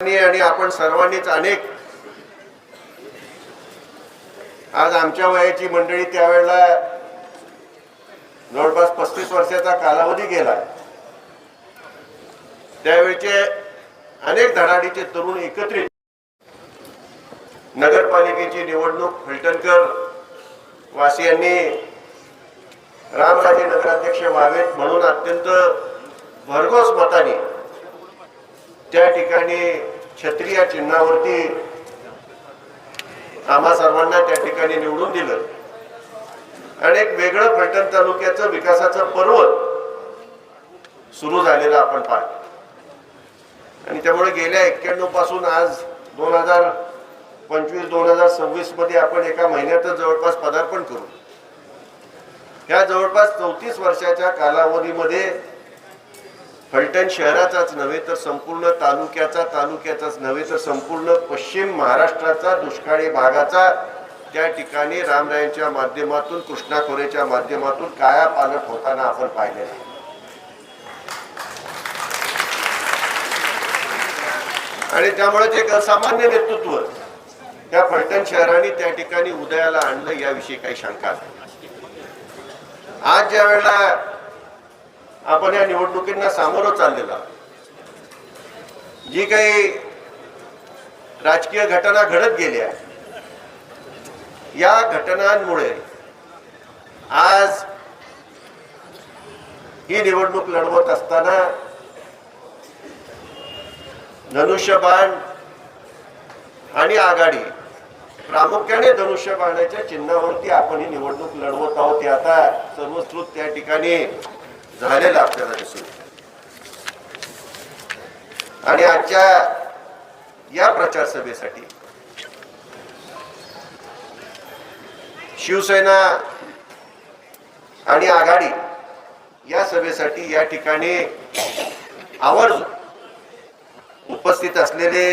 आणि आपण सर्वांनीच अनेक. आज आमच्या वयाची मंडळी त्यावेळेला जवळपास पस्तीस वर्षाचा कालावधी गेला त्यावेळचे अनेक धडाडीचे तरुण एकत्रित. नगरपालिकेची निवडणूक फलटणकर वासियांनी रामराजे नगराध्यक्ष व्हावेत म्हणून अत्यंत भरघोस मताने त्या ठिकाणी छत्री या चिन्हावरती आम्हा सर्वांना त्या ठिकाणी निवडून दिलं. आणि एक वेगळं फलटण तालुक्याचं विकासाचं पर्व सुरू झालेलं आपण पाहतो. आणि त्यामुळे गेल्या एक्क्याण्णवपासून आज दोन हजार पंचवीस दोन हजार सव्वीसमध्ये आपण एका महिन्यातच जवळपास पदार्पण करू. या जवळपास चौतीस वर्षाच्या कालावधीमध्ये फलटण शहराचाच नव्हे तर संपूर्ण तालुक्याचा तालुक्याचाच नव्हे तर संपूर्ण पश्चिम महाराष्ट्राचा दुष्काळी भागाचा त्या ठिकाणी रामरायांच्या माध्यमातून कृष्णा खोरेच्या माध्यमातून काया पालट होताना आपण पाहिले आणि त्यामुळे ते एक असामान्य नेतृत्व त्या फलटण शहराने त्या ठिकाणी उदयाला आणलं याविषयी काही शंका नाही. आज ज्या वेळेला आपण या निवडणुकींना सामोरं चाललेला जी काही राजकीय घटना घडत गेल्या या घटनांमुळे आज ही निवडणूक लढवत असताना धनुष्यबाण आणि आघाडी प्रामुख्याने धनुष्यबाणाच्या चिन्हावरती आपण ही निवडणूक लढवत आहोत. ते आता सर्वस्कृत त्या ठिकाणी झालेलं आपल्याला दिसून आणि आजच्या या प्रचार सभेसाठी शिवसेना आणि आघाडी या सभेसाठी या ठिकाणी आवर्जून उपस्थित असलेले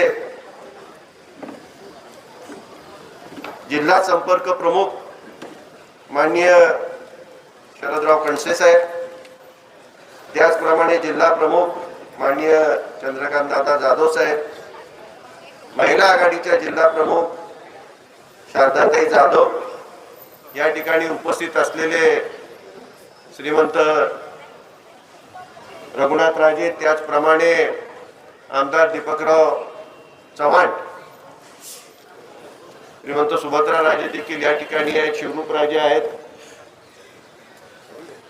जिल्हा संपर्क प्रमुख माननीय शरदराव कणसे साहेब त्याचप्रमाणे जिल्हा प्रमुख माननीय चंद्रकांत दादा जाधव साहेब महिला आघाडीच्या जिल्हा प्रमुख शारदाताई जाधव या ठिकाणी उपस्थित असलेले श्रीमंत रघुनाथ राजे त्याचप्रमाणे आमदार दीपकराव चव्हाण श्रीमंत सुभद्रा राजे देखील या ठिकाणी आहेत शिवरूप राजे आहेत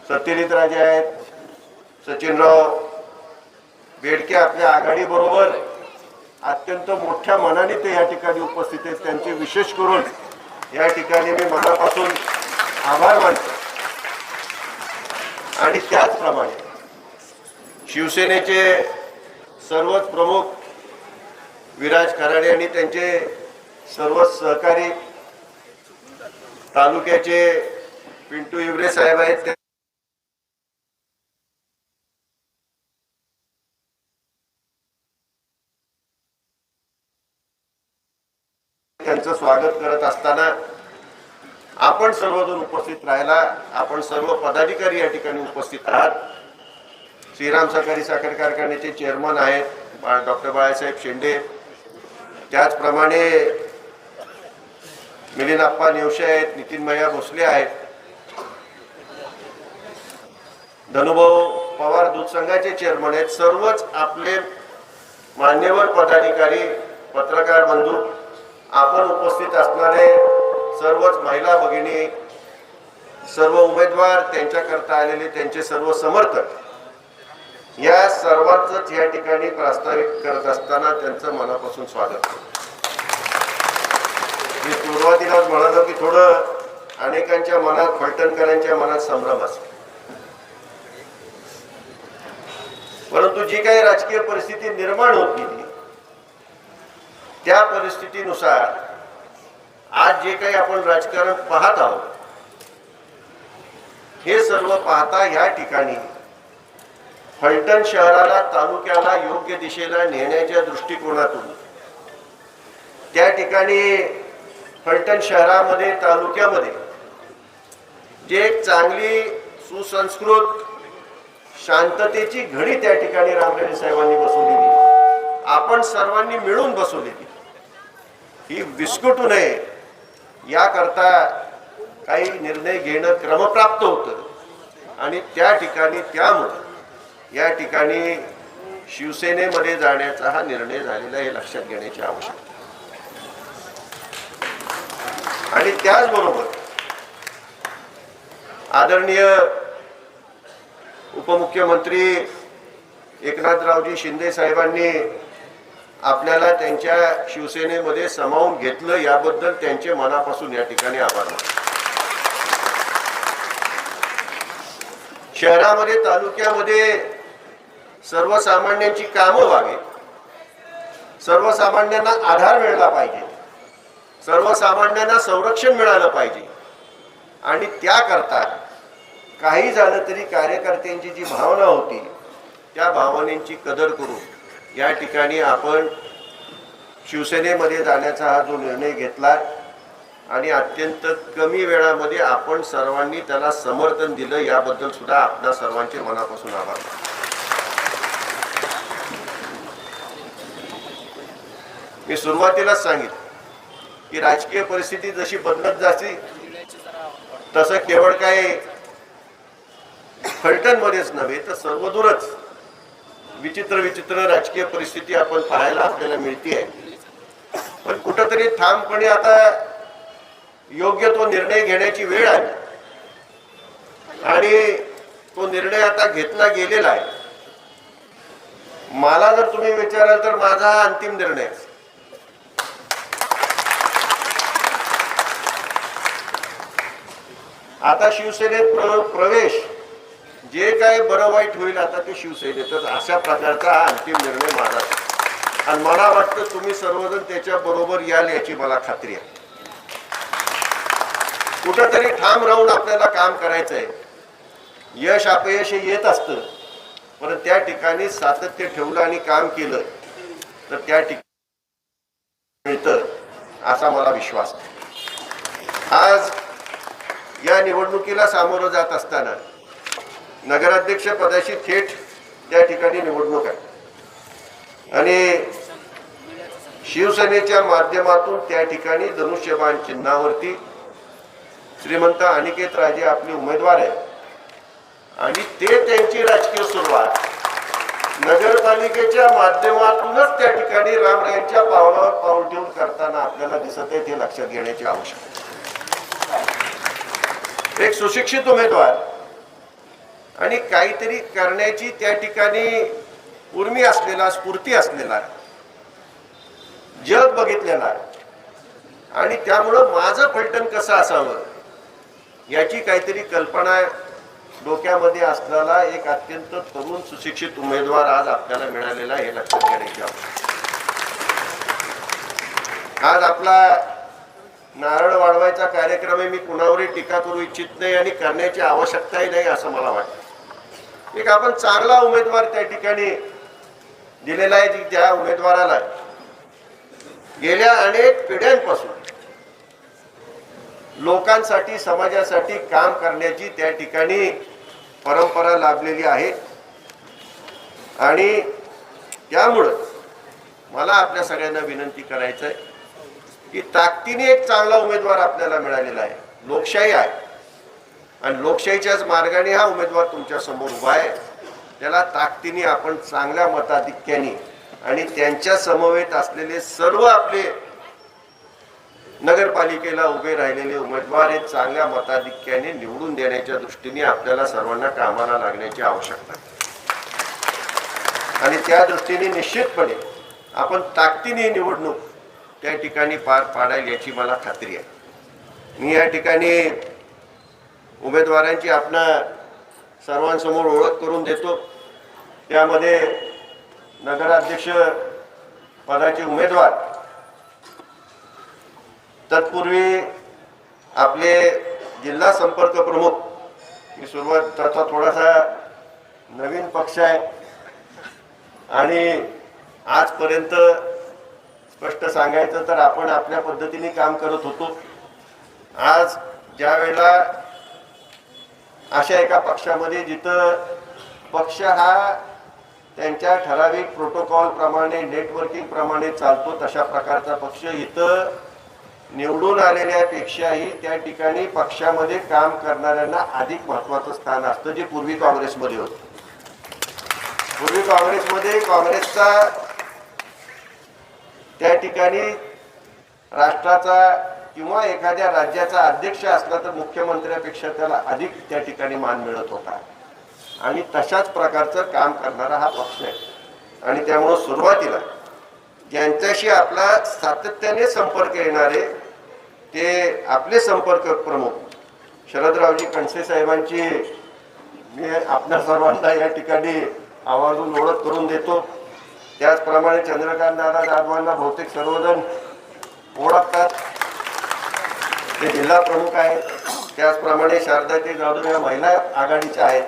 सत्यजित राजे आहेत सचिनराव बेडके आपल्या आघाडीबरोबर अत्यंत मोठ्या मनाने ते या ठिकाणी उपस्थित आहेत. त्यांचे विशेष करून या ठिकाणी मी मनापासून आभार मानतो. आणि त्याचप्रमाणे शिवसेनेचे सर्वच प्रमुख विराज खराडे आणि त्यांचे सर्व सहकारी तालुक्याचे पिंटू इवरे साहेब आहेत ते- त्यांचं स्वागत करत असताना आपण सर्वजण उपस्थित राहायला आपण सर्व पदाधिकारी या ठिकाणी उपस्थित आहात. श्रीराम सहकारी साखर कारखान्याचे चेअरमन आहेत डॉक्टर बाळासाहेब शेंडे त्याचप्रमाणे मिलिनाप्पा नेवशे आहेत नितीन मैया भोसले आहेत. धनुभाऊ पवार दूध संघाचे चेअरमन आहेत. सर्वच आपले मान्यवर पदाधिकारी पत्रकार बंधू आपण उपस्थित असणारे सर्वच महिला भगिनी सर्व उमेदवार त्यांच्याकरता आलेले त्यांचे सर्व समर्थक या सर्वांचंच या ठिकाणी प्रास्ताविक करत असताना त्यांचं मनापासून स्वागत. मी सुरुवातीलाच म्हणालो की थोडं अनेकांच्या मनात फलटणकरांच्या मनात संभ्रम असतो. परंतु जी काही राजकीय परिस्थिती निर्माण होत गेली त्या परिस्थितीनुसार आज जे काही आपण राजकारण पाहत आहोत हे सर्व पाहता या ठिकाणी फलटण शहराला तालुक्याला योग्य दिशेला नेण्याच्या दृष्टिकोनातून त्या ठिकाणी फलटण शहरामध्ये तालुक्यामध्ये जे एक चांगली सुसंस्कृत शांततेची घडी त्या ठिकाणी रामराजे साहेबांनी बसवलेली आपण सर्वांनी मिळून बसवलेली ही विस्कटू नये. याकरता काही निर्णय घेणं क्रमप्राप्त होतं. आणि त्या ठिकाणी त्यामुळं या ठिकाणी शिवसेनेमध्ये जाण्याचा हा निर्णय झालेला हे लक्षात घेण्याची आवश्यकता आणि त्याचबरोबर आदरणीय उपमुख्यमंत्री एकनाथरावजी शिंदे साहेबांनी आपल्याला त्यांच्या शिवसेनेमध्ये सामावून घेतलं याबद्दल त्यांचे मनापासून या ठिकाणी आभार मानतो. शहरामध्ये तालुक्यामध्ये सर्वसामान्यांची कामं व्हावी. सर्वसामान्यांना आधार मिळाला पाहिजे. सर्वसामान्यांना संरक्षण मिळालं पाहिजे. आणि त्याकरता काही झालं तरी कार्यकर्त्यांची जी भावना होती त्या भावनेची कदर करून या ठिकाणी आपण शिवसेनेमध्ये जाण्याचा हा जो निर्णय घेतला आणि अत्यंत कमी वेळामध्ये आपण सर्वांनी त्याला समर्थन दिलं याबद्दल सुद्धा आपल्या सर्वांचे मनापासून आभार. मी सुरुवातीलाच सांगितलं की राजकीय परिस्थिती जशी बदलत जाते तसं केवळ काय फलटणमध्येच नव्हे तर सर्वदूरच विचित्र विचित्र राजकीय परिस्थिती आपण पाहायला आपल्याला मिळते पण कुठंतरी ठामपणे आता योग्य तो निर्णय घेण्याची वेळ आली. आणि तो निर्णय आता घेतला गेलेला आहे. मला जर तुम्ही विचाराल तर माझा हा अंतिम निर्णय. आहे. आता शिवसेनेत प्र प्रवेश जे काय बरं वाईट होईल आता ते शिवसेनेतच. अशा प्रकारचा हा अंतिम निर्णय माझा. आणि मला वाटतं तुम्ही सर्वजण त्याच्या बरोबर याल याची मला खात्री आहे. कुठंतरी ठाम राहून आपल्याला काम करायचं आहे यश अपयश येत असतं. पण त्या ठिकाणी सातत्य ठेवलं आणि काम केलं तर त्या ठिकाणी मिळतं असा मला विश्वास आहे. आज या निवडणुकीला सामोरं जात असताना नगराध्यक्ष पदाशी थेट त्या ठिकाणी निवडणूक आहे. आणि शिवसेनेच्या माध्यमातून त्या ठिकाणी धनुष्यबाण चिन्हावरती श्रीमंत अनिकेत राजे आपले उमेदवार आहेत. आणि ते त्यांची राजकीय सुरुवात. नगरपालिकेच्या माध्यमातूनच त्या ठिकाणी रामरायांच्या पावलावर पाऊल ठेवून करताना आपल्याला दिसत आहे ते लक्षात घेण्याची आवश्यकता एक सुशिक्षित उमेदवार आणि काहीतरी करण्याची त्या ठिकाणी उर्मी असलेला स्फूर्ती असलेला जग बघितलेला. आणि त्यामुळं माझं फलटण कसं असावं याची काहीतरी कल्पना डोक्यामध्ये असलेला एक अत्यंत तरुण सुशिक्षित उमेदवार आज आपल्याला मिळालेला आहे हे लक्षात घेण्याची आज आपला नारळ वाढवायचा कार्यक्रम आहे मी कुणावरही टीका करू इच्छित नाही आणि करण्याची आवश्यकताही नाही असं मला वाटतं. एक आपण चांगला उमेदवार त्या ठिकाणी दिलेला आहे जी- त्या उमेदवाराला गेल्या अनेक पिढ्यांपासून लोकांसाठी समाजासाठी काम करण्याची त्या ठिकाणी परंपरा लाभलेली आहे. आणि त्यामुळं मला आपल्या सगळ्यांना विनंती करायचं आहे की ताकदीने एक चांगला उमेदवार आपल्याला मिळालेला आहे. लोकशाही आहे. आणि लोकशाहीच्याच मार्गाने हा उमेदवार तुमच्यासमोर उभा आहे. त्याला ताकदीने आपण चांगल्या मताधिक्याने आणि त्यांच्या समवेत असलेले सर्व आपले नगरपालिकेला उभे राहिलेले उमेदवार हे चांगल्या मताधिक्याने निवडून देण्याच्या दृष्टीने आपल्याला सर्वांना कामाला लागण्याची आवश्यकता आणि त्या दृष्टीने निश्चितपणे आपण ताकदीने निवडणूक त्या ठिकाणी पार पाडायला याची मला खात्री आहे. मी या ठिकाणी उमेदवारांची आपणा सर्वांसमोर ओळख करून देतो. त्यामध्ये नगराध्यक्ष पदाचे उमेदवार. तत्पूर्वी आपले जिल्हा संपर्क प्रमुख मी सुरुवात त्याचा थोडासा नवीन पक्ष आहे. आणि आजपर्यंत स्पष्ट सांगायचं तर आपण आपल्या पद्धतीने काम करत होतो. आज ज्या वेळेला अशा एका पक्षामध्ये जिथं पक्ष हा त्यांच्या ठराविक प्रोटोकॉल प्रमाणे नेटवर्किंग प्रमाणे चालतो तशा प्रकारचा पक्ष इथं निवडून आलेल्यापेक्षाही त्या ठिकाणी पक्षामध्ये काम करणाऱ्यांना अधिक महत्वाचं स्थान असतं जे पूर्वी काँग्रेसमध्ये होतं. पूर्वी काँग्रेसमध्ये काँग्रेसचा त्या ठिकाणी राष्ट्राचा किंवा एखाद्या राज्याचा अध्यक्ष असला तर मुख्यमंत्र्यापेक्षा त्याला अधिक त्या ठिकाणी मान मिळत होता. आणि तशाच प्रकारचं काम करणारा हा पक्ष आहे. आणि त्यामुळं सुरुवातीला ज्यांच्याशी आपला सातत्याने संपर्क येणारे ते आपले संपर्क प्रमुख शरदरावजी कणसे साहेबांची मी आपल्या सर्वांना या ठिकाणी आवाजून ओळख करून देतो. त्याचप्रमाणे चंद्रकांत दादा जाधवांना बहुतेक सर्वजण ओळखतात. ते जिल्हा प्रमुख आहेत त्याचप्रमाणे शारदाचे जाधव या महिला आघाडीच्या आहेत.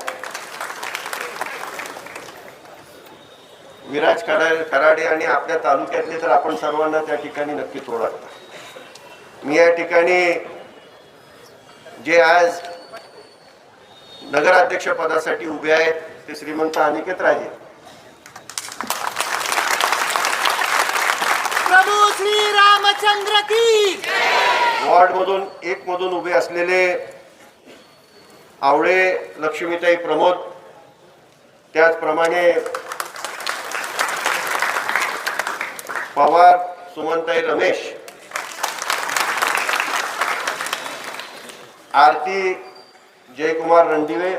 विराज कराड कराडे आणि आपल्या तालुक्यातले तर आपण सर्वांना त्या ठिकाणी नक्कीच ओळखता मी या ठिकाणी जे आज नगराध्यक्ष पदासाठी उभे आहेत ते श्रीमंत अनिकेत राजे. प्रभू श्री रामचंद्र की वॉर्ड एकमधून एक मधून उभे असलेले आवळे लक्ष्मीताई प्रमोद त्याचप्रमाणे पवार सुमनताई रमेश आरती जयकुमार रणदिवे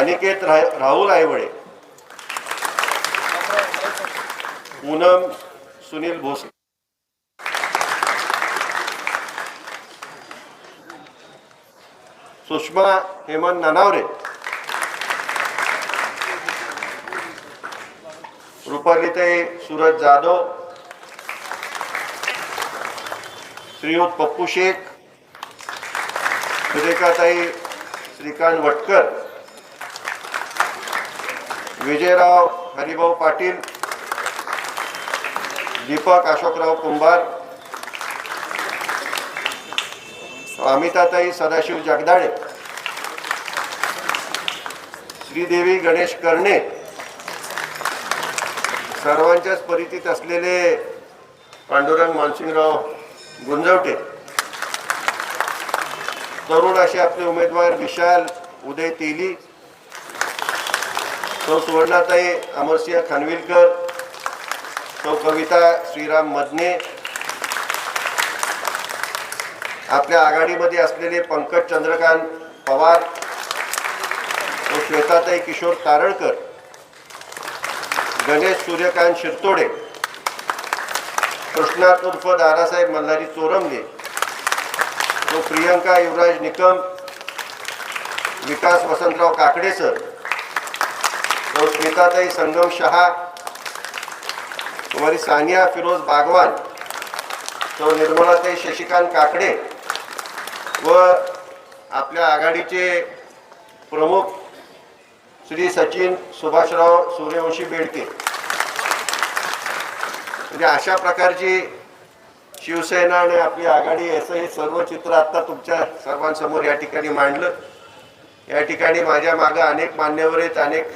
अनिकेत रा राहुल आयवळे पूनम सुनील भोसले. सुषमा हेमंत ननावरे. रुपालीताई सूरज जाधव. श्रीयुत पप्पू शेख. सुरेखाताई श्रीकांत वटकर. विजयराव हरिभाऊ पाटील. दीपक अशोकराव कुंभार. अमिताताई सदाशिव जगदाळे श्रीदेवी गणेश कर्णे सर्वांच्याच परिचित असलेले पांडुरंग मानसिंगराव गुंजवटे तरुण असे आपले उमेदवार विशाल उदय तेली सौ सुवर्णाताई अमरसिंह खानविलकर सौ कविता श्रीराम मदने आपल्या आघाडीमध्ये असलेले पंकज चंद्रकांत पवार व श्वेताताई किशोर तारळकर गणेश सूर्यकांत शिरतोडे कृष्णात उर्फ दादासाहेब मल्हारी चोरंगे तो प्रियंका युवराज निकम विकास वसंतराव काकडेसर तो स्मिताताई संगम शहा तुम्हारी सानिया फिरोज बागवान तो निर्मलाताई शशिकांत काकडे व आपल्या आघाडीचे प्रमुख श्री सचिन सुभाषराव सूर्यवंशी बेडके. म्हणजे अशा प्रकारची शिवसेना आणि आपली आघाडी असं हे सर्व चित्र आता तुमच्या सर्वांसमोर या ठिकाणी मांडलं. या ठिकाणी माझ्या मागं अनेक मान्यवर आहेत अनेक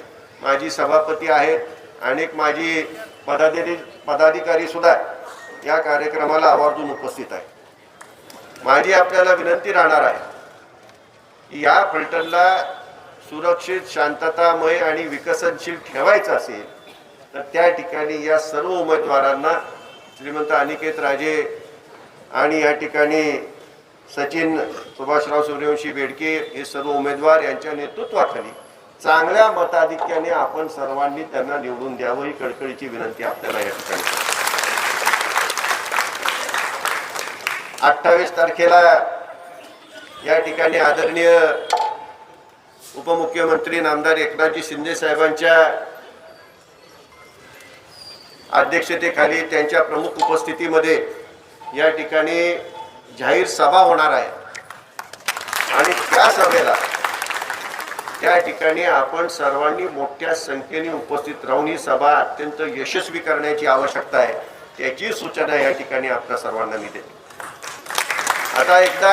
माझी सभापती आहेत अनेक माझी पदाधिकारी पदाधिकारी सुद्धा या कार्यक्रमाला आवर्जून उपस्थित आहे माझी आपल्याला विनंती राहणार आहे या फलटणला सुरक्षित शांततामय आणि विकसनशील ठेवायचं असेल तर त्या ठिकाणी या सर्व उमेदवारांना श्रीमंत अनिकेत राजे आणि या ठिकाणी सचिन सुभाषराव सूर्यवंशी बेडके हे सर्व उमेदवार यांच्या नेतृत्वाखाली चांगल्या मताधिक्याने आपण सर्वांनी त्यांना निवडून द्यावं ही कडकडीची विनंती आपल्याला या ठिकाणी अठ्ठावीस तारखेला या ठिकाणी आदरणीय उपमुख्यमंत्री नामदार एकनाथजी शिंदे साहेबांच्या अध्यक्षतेखाली त्यांच्या प्रमुख उपस्थितीमध्ये या ठिकाणी जाहीर सभा होणार आहे. आणि त्या सभेला त्या ठिकाणी आपण सर्वांनी मोठ्या संख्येने उपस्थित राहून ही सभा अत्यंत यशस्वी करण्याची आवश्यकता आहे त्याची सूचना या ठिकाणी आपल्या सर्वांना मी देतो. आता एकदा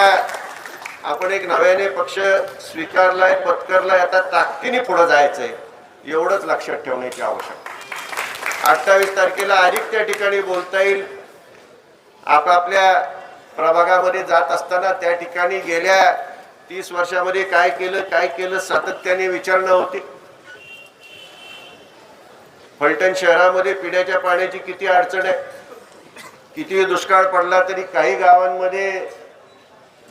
आपण एक नव्याने पक्ष स्वीकारलाय पत्करलाय आता ताकदीने पुढे जायचंय एवढंच लक्षात ठेवण्याची आवश्यकता अठ्ठावीस तारखेला अधिक त्या ठिकाणी बोलता येईल. आपापल्या प्रभागामध्ये जात असताना त्या ठिकाणी गेल्या तीस वर्षामध्ये काय केलं काय केलं सातत्याने विचारणा होती. फलटण शहरामध्ये पिण्याच्या पाण्याची किती अडचण आहे किती दुष्काळ पडला तरी काही गावांमध्ये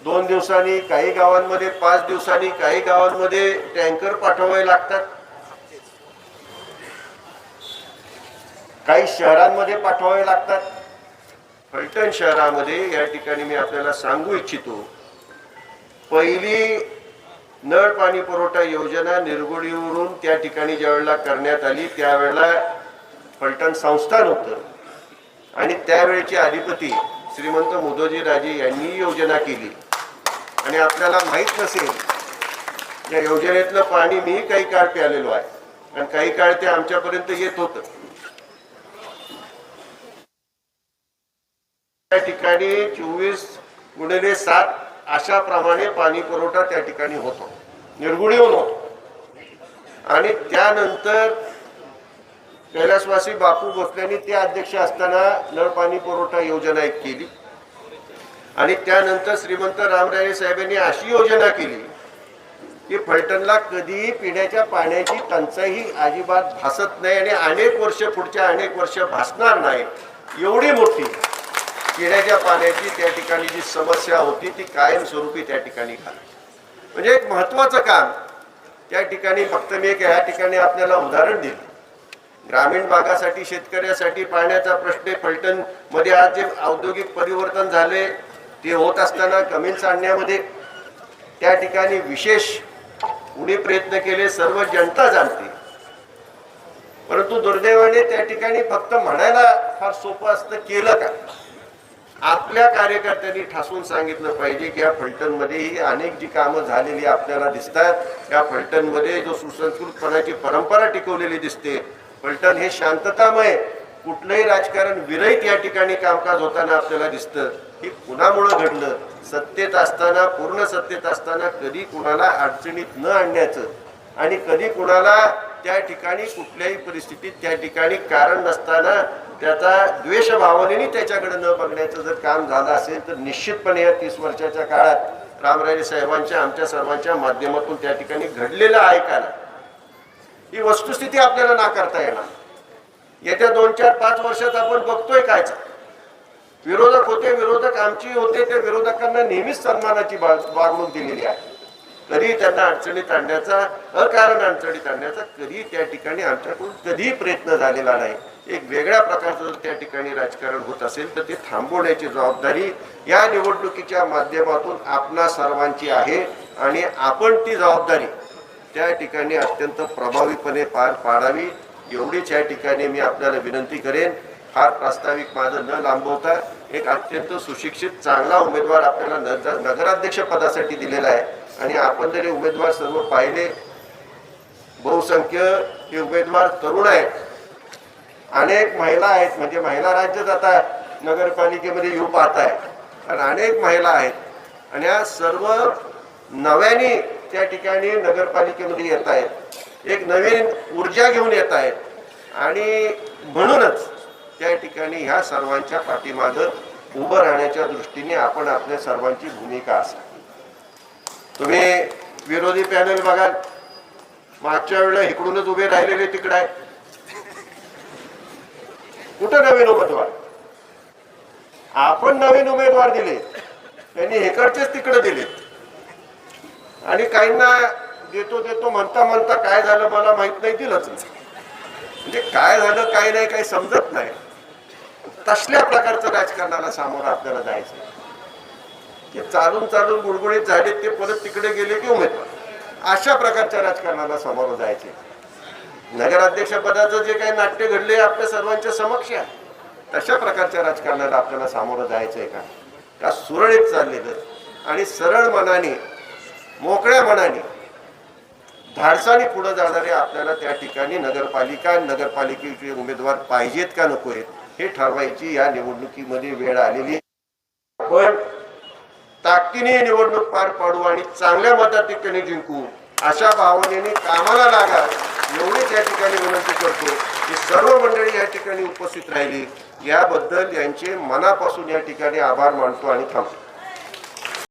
दोन दिवसांनी काही गावांमध्ये पाच दिवसांनी काही गावांमध्ये टँकर पाठवावे लागतात. काही शहरांमध्ये पाठवावे लागतात. फलटण शहरामध्ये या ठिकाणी मी आपल्याला सांगू इच्छितो पहिली नळ पाणी पुरवठा योजना निरगुडीवरून त्या ठिकाणी ज्यावेळेला करण्यात आली त्यावेळेला फलटण संस्थान होतं. आणि त्यावेळेचे अधिपती श्रीमंत मुदोजी राजे यांनी योजना केली. आणि आपल्याला माहीत नसेल. या योजनेतलं पाणी मी काही काळ प्यालेलो आहे. आणि काही काळ ते आमच्यापर्यंत येत होतं. त्या ठिकाणी चोवीस गुणिले सात अशा प्रमाणे पाणी पुरवठा त्या ठिकाणी होतो. निर्गुणी होतो. आणि त्यानंतर कैलासवासी बापू भोसलेंनी ते अध्यक्ष असताना नळ पाणी पुरवठा योजना एक केली. आणि त्यानंतर श्रीमंत रामराजे साहेबांनी अशी योजना केली की फलटणला कधीही पिण्याच्या पाण्याची टंचाई अजिबात भासत नाही आणि अनेक वर्ष पुढच्या अनेक वर्ष भासणार नाही. एवढी मोठी पिण्याच्या पाण्याची त्या ठिकाणी जी समस्या होती ती कायमस्वरूपी त्या ठिकाणी घाली म्हणजे एक महत्वाचं काम. त्या ठिकाणी फक्त मी एक ह्या ठिकाणी आपल्याला उदाहरण दिलं ग्रामीण भागासाठी शेतकऱ्यासाठी पाण्याचा प्रश्न फलटणमध्ये फलटणमध्ये आज जे औद्योगिक परिवर्तन झाले ते होत असताना कमीन्स आणण्यामध्ये त्या ठिकाणी विशेष उणे प्रयत्न केले सर्व जनता जाणते. परंतु दुर्दैवाने त्या ठिकाणी फक्त म्हणायला फार सोपं असतं केलं का? आपल्या कार्यकर्त्यांनी ठासून सांगितलं पाहिजे की या फलटणमध्ये ही अनेक जी कामं झालेली आपल्याला दिसतात या फलटणमध्ये जो सुसंस्कृतपणाची परंपरा टिकवलेली दिसते फलटण हे शांततामय कुठलंही राजकारण विरहित या ठिकाणी कामकाज होताना आपल्याला दिसतं. हे कुणामुळं घडलं? सत्तेत असताना पूर्ण सत्तेत असताना कधी कुणाला अडचणीत न आणण्याचं आणि कधी कुणाला त्या ठिकाणी कुठल्याही परिस्थितीत त्या ठिकाणी कारण नसताना त्याचा द्वेष भावनेने त्याच्याकडे न बघण्याचं जर काम झालं असेल तर निश्चितपणे या तीस वर्षाच्या काळात रामराजे साहेबांच्या आमच्या सर्वांच्या माध्यमातून त्या ठिकाणी घडलेलं आहे का ही वस्तुस्थिती आपल्याला नाकारता येणार. येत्या दोन चार पाच वर्षात आपण बघतोय कायच विरोधक होते विरोधक आमची होते त्या विरोधकांना नेहमीच सन्मानाची वागणूक दिलेली आहे. कधी त्यांना अडचणीत आणण्याचा अकारण अडचणीत आणण्याचा कधी त्या ठिकाणी आमच्याकडून कधीही प्रयत्न झालेला नाही. एक वेगळ्या प्रकारचं जर त्या ठिकाणी राजकारण होत असेल तर ते थांबवण्याची जबाबदारी या निवडणुकीच्या माध्यमातून आपणा सर्वांची आहे आणि आपण ती जबाबदारी त्या ठिकाणी अत्यंत प्रभावीपणे पार पाडावी. एवढीच या ठिकाणी मी आपल्याला विनंती करेन फार प्रास्ताविक माझं न लांबवता एक अत्यंत सुशिक्षित चांगला उमेदवार आपल्याला नगराध्यक्ष पदासाठी दिलेला आहे. आणि आपण जरी उमेदवार सर्व पाहिले. बहुसंख्य हे उमेदवार तरुण आहेत. अनेक महिला आहेत म्हणजे महिला राज्यात आता नगरपालिकेमध्ये येऊ पाहत आहे आणि अनेक महिला आहेत. आणि या सर्व नव्याने त्या ठिकाणी नगरपालिकेमध्ये येत आहेत. एक नवीन ऊर्जा घेऊन येत आहेत. आणि म्हणूनच त्या ठिकाणी ह्या सर्वांच्या पाठीमागं उभं राहण्याच्या दृष्टीने आपण आपल्या सर्वांची भूमिका असा तुम्ही विरोधी पॅनल बघाल. मागच्या वेळेला इकडूनच उभे राहिलेले तिकडे आहे. कुठं नवीन उमेदवार? आपण नवीन उमेदवार दिले. त्यांनी हेकडचेच तिकडे दिले. आणि काहींना देतो देतो म्हणता म्हणता काय झालं मला माहीत नाही दिलंच म्हणजे काय झालं काय नाही काही समजत नाही. तसल्या प्रकारचं राजकारणाला सामोरं आपल्याला जायचं ते चालून चालून गुडगुडीत झाले ते परत तिकडे गेले की उमेदवार. अशा प्रकारच्या राजकारणाला सामोरं जायचे नगराध्यक्षपदाचं जे काही नाट्य घडले आपल्या सर्वांच्या समक्ष आहे. तशा प्रकारच्या राजकारणाला आपल्याला सामोरं जायचंय का? का सुरळीत चाललेलं? आणि सरळ मनाने मोकळ्या मनाने धाडसाने पुढे जाणारे आपल्याला त्या ठिकाणी नगरपालिका नगरपालिकेचे उमेदवार पाहिजेत का नको आहेत हे ठरवायची या निवडणुकीमध्ये वेळ आलेली पण ताकदीने निवडणूक पार पाडू आणि चांगल्या मताधिक्याने जिंकू अशा भावनेने कामाला लागा एवढीच या ठिकाणी विनंती करतो की सर्व मंडळी या ठिकाणी उपस्थित राहिली. याबद्दल यांचे मनापासून या ठिकाणी आभार मानतो आणि थांबतो.